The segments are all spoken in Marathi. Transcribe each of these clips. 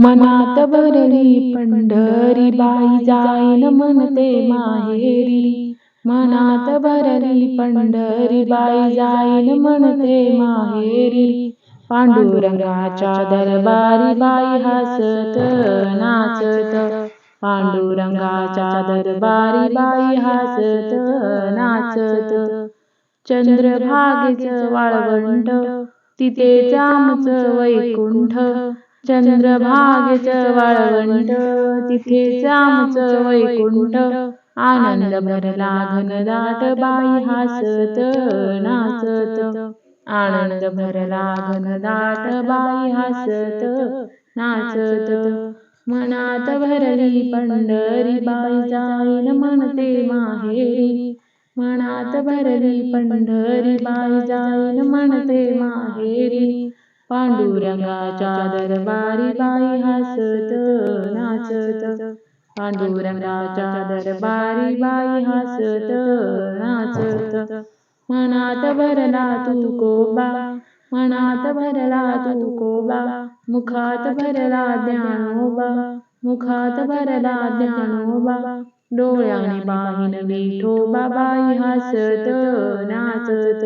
मनात भरली पंढरी बाई जाईन म्हणते माहेरी. मनात भरली पंढरी बाई जाईन म्हणते माहेरी. पांडुरंगाच्या दरबारी बाई हसत नाचत. पांडुरंगाच्या दरबारी बाई हसत नाचत. चंद्रभागेच वाळवंट तिथे जामच वैकुंठ. चंद्रभागेच वाळवंट तिथे जामच वैकुंठ. आनंद भरला घनदाट बाई हसत नाचत. आनंद भरला घनदाट बाई हसत नाचत. मनात भरली पंढरी बाई जाईन म्हणते माहेरी. मनात भरली पंढरी बाई जाईन म्हणते माहेरी पांडुरंगाच्या दरबारी बाई हसत नाचत. पांडुरंगाच्या दरबारी बाई हसत नाचत. मनात भरला तू कोबा. मनात भरला तू कोबा. मुखात भरला ज्ञानोबा. मुखात भरला ज्ञानोबा. डोळ्याने बाईन विठोबा बाई हसत नाचत.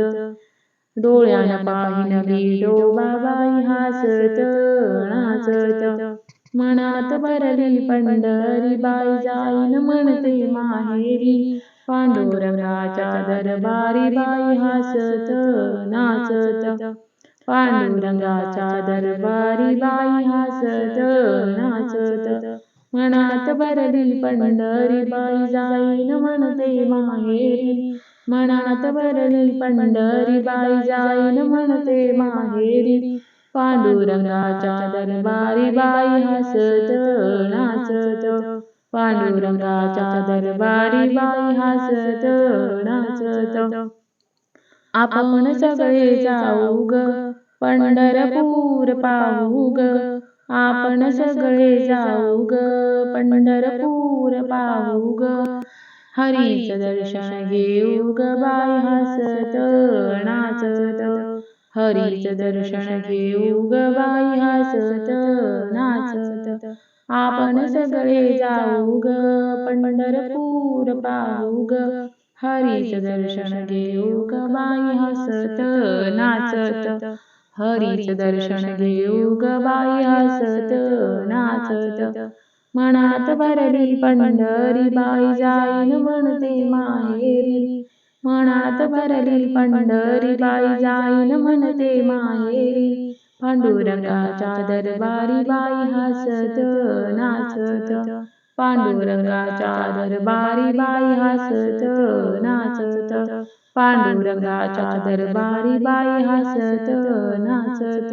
डोळ्यानं पाहिन विठोबा बाई हसत नाचत. मनात भरली पंढरी बाई जाईन म्हणते माहेरी. पांडुरंगाच्या दरबारी बाई हसत नाचत. पांडुरंगाच्या दरबारी बाई हसत नाचत. मनात भरली पंढरी बाई जाईन म्हणते माहेरी. मनात भरली पंढरी बाई जाईन म्हणते माहेरी. पांडुरंगाच्या दरबारी बाई हसत नाचत. पांडुरंगाच्या दरबारी बाई हसत नाचत. आपण सगळे जाऊ ग पंढरपूर पाहू ग. आपण सगळे जाऊ ग पंढरपूर पाहू ग. हरीच दर्शन घेऊ ग बाई हसत नाचत. हरीच दर्शन घेऊ ग बाई हसत नाचत. आपण सगळे जाऊ ग पंढरपूर पाहू ग. हरीच दर्शन घेऊ ग बाई हसत नाचत. हरीच दर्शन घेऊ ग बाई हसत नाचत. मनात भरली पंढरी बाई जाईन म्हणते माहेरी. मनात भरली पंढरी बाई जाईन म्हणते माहेरी. पांडुरंगाच्या दरबारी बाई हसत नाचत. पांडुरंगाच्या दरबारी बाई हसत नाचत. पांडुरंगाच्या दरबारी बाई हसत नाचत.